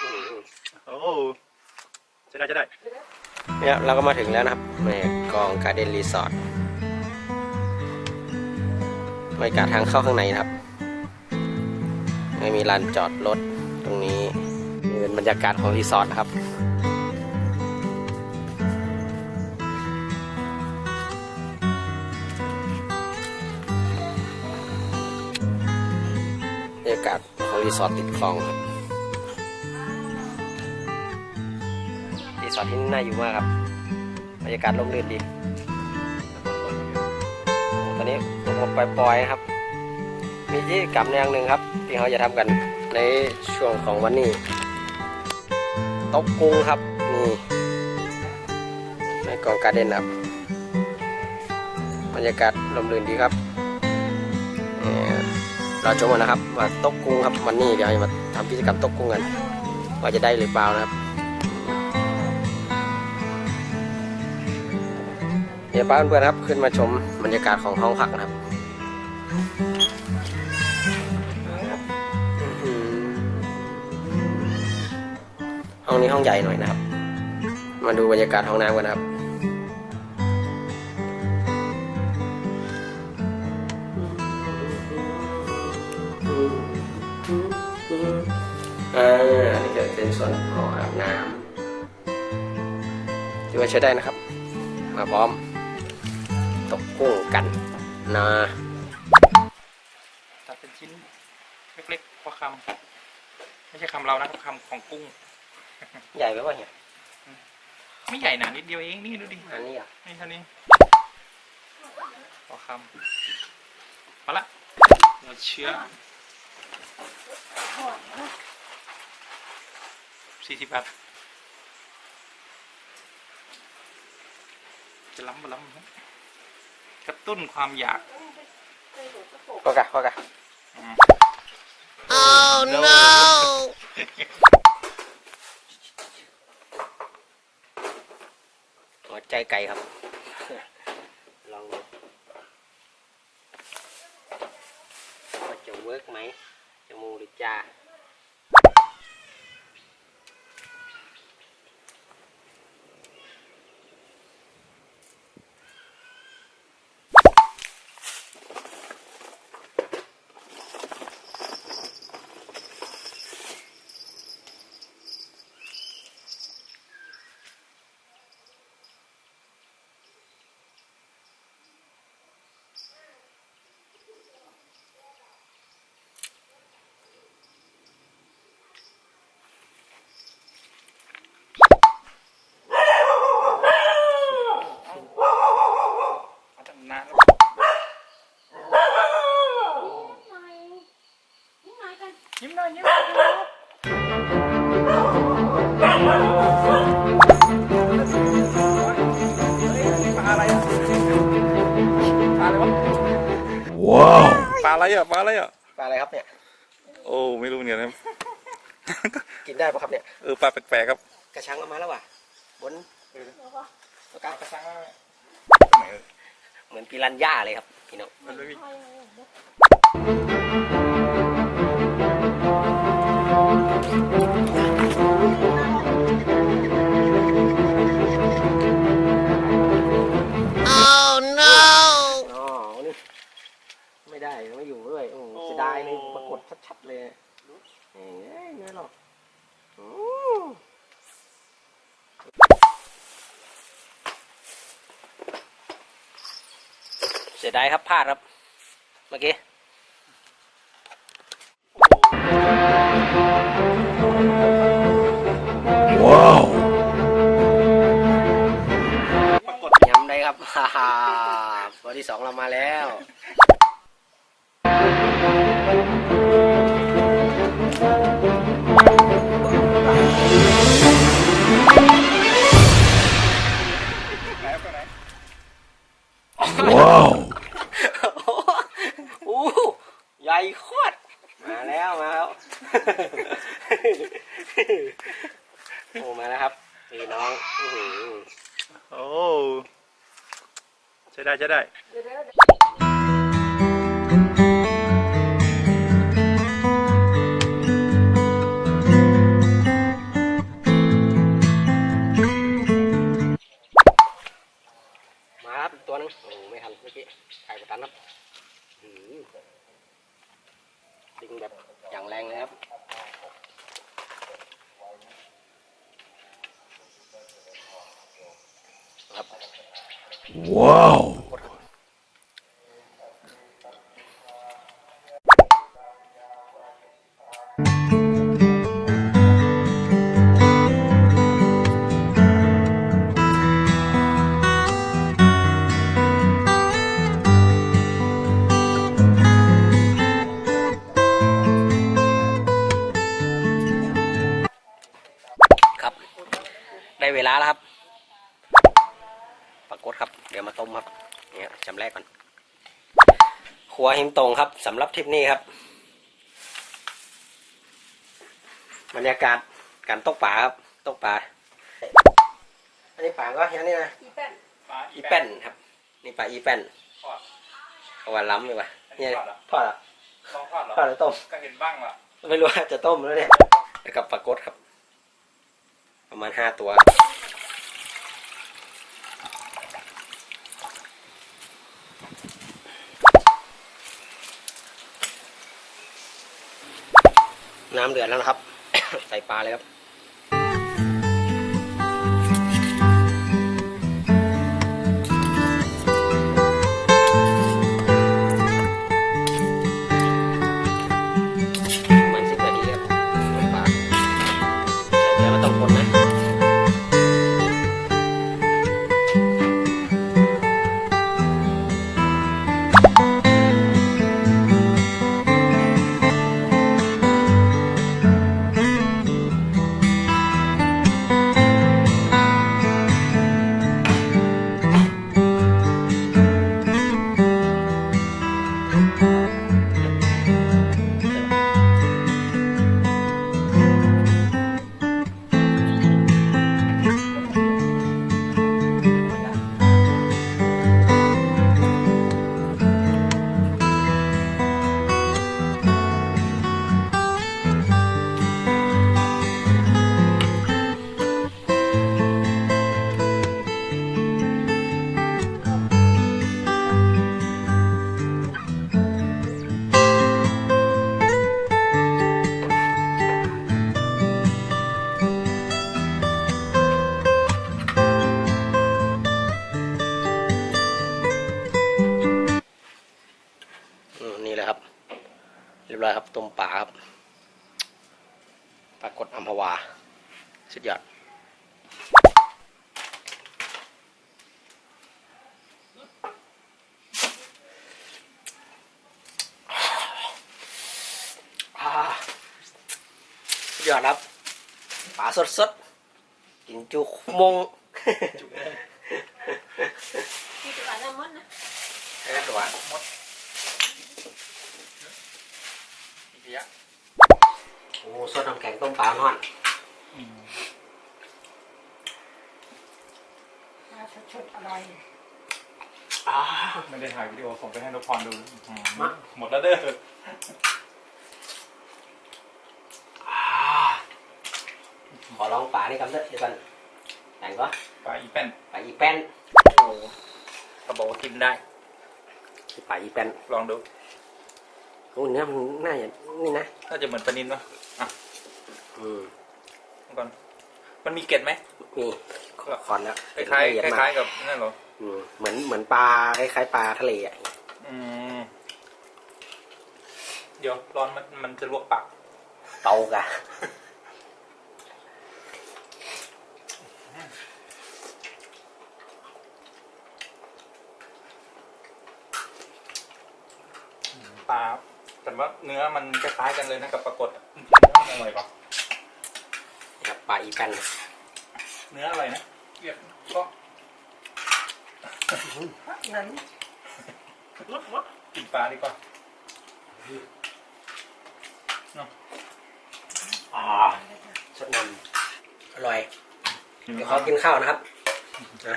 อื้อหือโอ้จะได้จะได้เนี่ยเราก็มาถึงแล้วนะครับในกองการ์เดนรีสอร์ทบรรยากาศทางเข้าข้างในนะครับไม่มีลานจอดรถตรงนี้นี่เป็นบรรยากาศของรีสอร์ทนะครับบรรยากาศของรีสอร์ทติดคลองครับ รีสอร์ทที่นี่น่าอยู่มากครับบรรยากาศร่มรื่นดีตอนนี้ผมก็ปล่อยๆนะครับ มีกิจกรรมอย่างหนึ่งครับ ที่เขาจะทำกันในช่วงของวันนี้ตกกุ้งครับนี่ในกองการเด้นครับบรรยากาศร่มรื่นดีครับเราชมกันนะครับว่าตกกุ้งครับวันนี้เดี๋ยวจะมาทำกิจกรรมตกกุ้งกันว่าจะได้หรือเปล่านะครับ ดี๋ยวป้าเพื่อนๆครับขึ้นมาชมบรรยากาศของห้องพักนะครับห้องนี้ห้องใหญ่หน่อยนะครับ มาดูบรรยากาศห้องน้ำกันนะครับอ่าอันนี้จะเป็นส่วนห้องอาบน้ำถือว่าใช้ได้นะครับ มาพร้อม ตกกุ้งกันนะตัดเป็นชิ้นเล็กๆพอคำไม่ใช่คำเรานะคำของกุ้ง ใหญ่ไปป่ะเนี่ยไม่ใหญ่หนานิดเดียวเองนี่ดูดิอันนี้เหรอะนี่เท่านี้พอคำมาละเราเชื้อสี่สิบบาทจะล้ำมาล้ำครับ กระตุ้นความอยากก็กะก็กะอืม oh no หัวใจไก่ครับ ลองดูว่าจะเวิร์กไหม จะมูหรือจ้าเอา ว้าวปลาอะไรอะปลาอะไรอะปลาอะไรครับเนี่ย โอ้ไม่รู้เนี่ยนะกินได้ปะครับเนี่ย เออปลาแปลกๆครับ กระชังเอามาแล้วว่ะบนประกาศกระชังไหนเหมือนปิรันย่าเลยครับพี่น้อง สียดายครับพลาดครับเมื่อกี้ปรากฏย้ำได้ครับฮ่าฮ่าตัวที่สองเรามาแล้วแล้วไปไหน โอ้โหใหญ่โคตรมา แล้วมาแล้ว โอ้มาแล้วครับพี่น้องอื้อหือ โอ้ใช้ได้ใช้ได้ครับว้าวกด ครับครับได้เวลาแล้วครับ ปรากฏครับ เดี๋ยวมาต้มครับ เนี่ย จำแรกก่อนครัวหิมตรงครับสำหรับทริปนี้ครับ บรรยากาศการตกปลาครับตกปลาอันนี้ปลาก็อย่างนี้นะอีแป้นปลาอีแป้นครับ นี่ปลาอีแป้นทอดเขาว่าล้ำเลยว่ะเนี่ยทอดเหรอทอดเหรอลองทอดเหรอทอดหรือต้มก็เห็นบ้างล่ะไม่รู้ว่าจะต้มแล้วเนี่ยแล้วกับปลากดครับ ประมาณห้าตัว น้ำเดือดแล้วนะครับ ใส่ปลาเลยครับ สุดยอดอ่าสุดยอดครับปลาสดสดๆกินจุกมงที่ตลาดน้ำมันนะแค่ตัวอีกทีอะโอ้สดน้ำแข็งต้มปลาหอน มาชดๆอร่อย อ่า ไม่ได้ถ่ายวิดีโอส่งไปให้นกพรดูอืมมาหมดแล้วเด้ออ่าขอลองปลานี่ครับเดี๋ยวกันแต่งก็ปลาอีแป้นปลาอีแป้นโอ้เขาบอกว่ากินได้ปลาอีแป้นลองดู โอ้เนื้อมันน่าจะนี่นะน่าจะเหมือนปลานินปะอะอืมเอาก่อน มันมีเกล็ดไหม มีขอขอนแล้วคล้ายละเอียดๆคมากล้ายๆกับนั่นเหรอ อืมเหมือนเหมือนปลาคล้ายๆปลาทะเลอะอืมเดี๋ยวร้อนมันมันจะลวกปากเตากะปลาแต่ว่าเนื้อมันคล้ายๆกันเลยนะกับปลากดอะอร่อยปะครับปลาอีแป้นเนื้ออะไรนะเรียบ ก็นั้นกินปลาดีกว่าอ่าสดน้ำอร่อย เดี๋ยวขอกินข้าวนะครับนะ